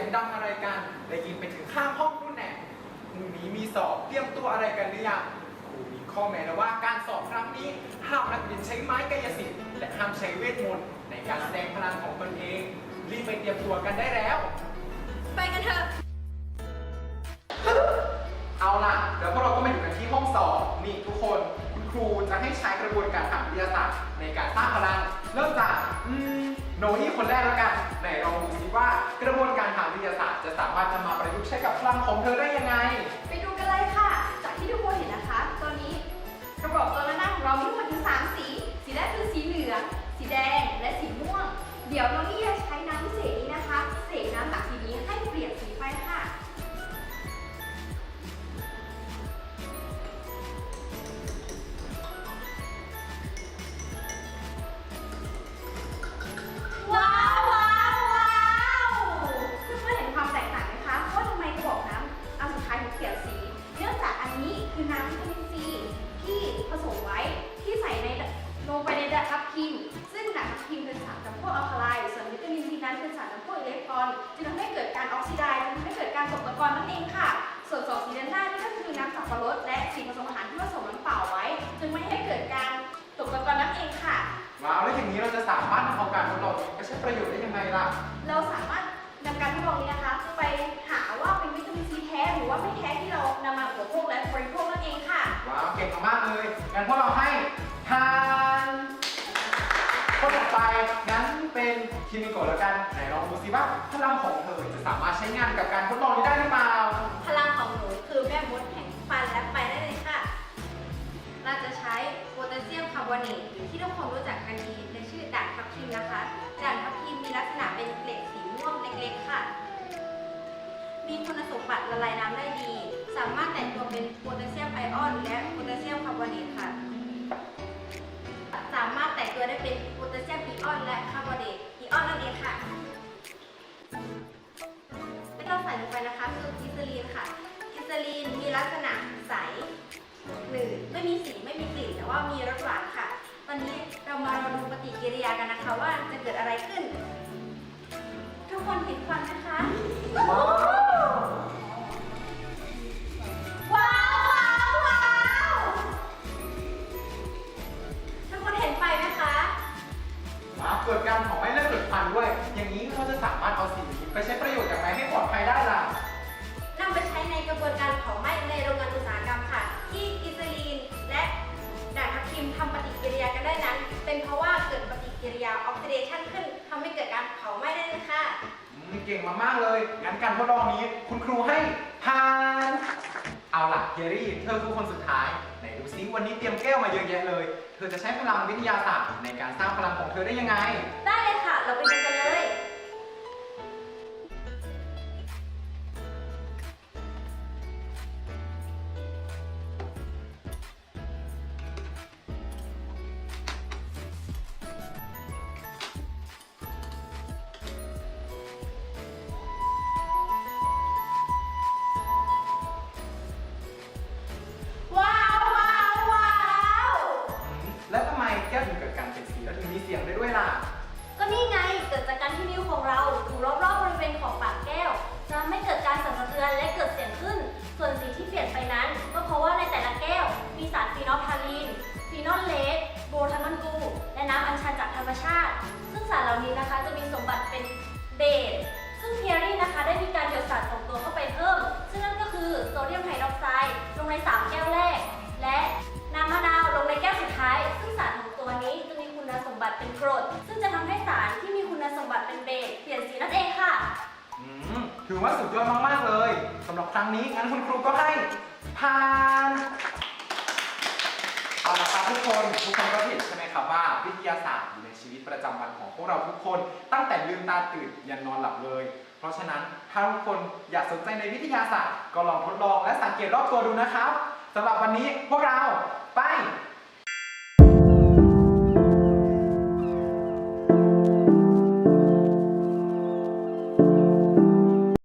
ยงดังอะไรกันได้ยินไปถึงข้างห้องนู่นแน่พรุ่งนี้มีสอบเตรียมตัวอะไรกันหรือยังครูมีข้อแม้นะว่าการสอบครั้งนี้ห้ามนักเรียนใช้ไม้กายสิทธิ์และห้ามใช้เวทมนต์ในการแสดงพลังของตนเองรีบไปเตรียมตัวกันได้แล้ว ไปกันเถอะ เอาล่ะเดี๋ยวพวกเราก็มาอยู่กันที่ห้องสอบนี่ทุกคนคุณครูจะให้ใช้กระบวนการทางวิทยาศาสตร์ในการสร้างพลังเริ่มจากอืม โนนี่คนแรกแล้วกันไหนลองดูซิว่ากระบวนการทางวิทยาศาสตร์ จะสามารถนำมาประยุกต์ใช้กับพลังของเธอได้ยังไง ไปดูกันเลยค่ะ จากที่ทุกคนเห็นนะคะตอนนี้กระบอกตัวหน้าของเรามีทั้งหมดถึงสามสี สีแรกคือสีเหลือง สีแดง และสีม่วง เดี๋ยวน้องนี่จะใช้น้ำพิเศษ นี้คือน้ำวิตามินซีที่ผสมไว้ที่ใส่ในลงไปในดับพิมซึ่งดับพิมเป็นสารจำพวกอัลคาไลน์ส่วนวิตามินซีนั้นเป็นสารจำพวกอิเล็กตรอนจึงทำให้เกิดการออกซิไดซ์ทำให้เกิดการตกตะกอนนั่นเองค่ะ ส่วนสองสีด้านหน้านี่ก็คือน้ำสับปะรดและสีผสมอาหารที่ผสมน้ำเปล่าไว้ จึงไม่ให้เกิดการตกตะกอนนั่นเองค่ะว้าวแล้วอย่างนี้เราจะสามารถนำเอาการทดลองนี้ไปใช้ประโยชน์ได้ยังไงล่ะเราสามารถนำการทดลองนี้นะคะไป ก่งมากๆเลย งั้นพวกเราให้ทานคนต่อไปงั้นเป็นคิมิโกะแล้วกัน ไหนลองดูซิว่าพลังของเธอจะสามารถใช้งานกับการทดลองนี้ได้หรือเปล่า พลังของหนูคือแม่มดแห่งฟันและไปได้เลยค่ะ เราจะใช้โพแทสเซียมคาร์บอเนตหรือที่ทุกคนรู้จักกันดีในชื่อด่างทับทิมนะคะ ด่างทับทิมมีลักษณะ มีคุณสมบัติละลายน้ำได้ดี สามารถแต่งตัวเป็นโพแทสเซียมไอออน และโพแทสเซียมคาร์บอเนตค่ะ สามารถแต่งตัวได้เป็นโพแทสเซียมอีออน และคาร์บอเนตอีออนนั่นเองค่ะไม่ต้องใส่ลงไปนะคะคือกิสลีนค่ะ กิสลีนมีลักษณะใสหนืดไม่มีสีไม่มีกลิ่นแต่ว่ามีรสหวานค่ะ ตอนนี้เรามารอดูปฏิกิริยากันนะคะ ว่าจะเกิดอะไรขึ้น อย่างนี้เราจะสามารถเอาสิ่งนี้ไปใช้ประโยชน์อย่างไรให้ปลอดภัยได้ล่ะ นำไปใช้ในกระบวนการเผาไหม้ในโรงงานอุตสาหกรรมค่ะ ที่กิสลีนและด่างทับทิมทำปฏิกิริยากันได้นั้น เป็นเพราะว่าเกิดปฏิกิริยาออกซิเดชันขึ้นทำให้เกิดการเผาไหม้ได้เลยค่ะ อืมเก่งมากๆเลย งั้นการทดลองนี้คุณครูให้ผ่าน เอาล่ะเกรี่ เธอคือคนสุดท้าย ไหนดูซิวันนี้เตรียมแก้วมาเยอะแยะเลย เธอจะใช้พลังวิทยาศาสตร์ในการสร้างพลังของเธอได้ยังไง ได้เลยค่ะ เราไปดูกัน ถือว่าสุดยอดมากๆเลยสำหรับครั้งนี้งั้นคุณครูก็ให้ผ่านเอาละครับทุกคนทุกคนก็เห็นใช่ไหมครับว่าวิทยาศาสตร์อยู่ในชีวิตประจำวันของพวกเราทุกคน ตั้งแต่ลืมตาตื่นยันนอนหลับเลย เพราะฉะนั้นถ้าทุกคนอยากสนใจในวิทยาศาสตร์ ก็ลองทดลองและสังเกตรอบตัวดูนะครับสำหรับวันนี้พวกเราไป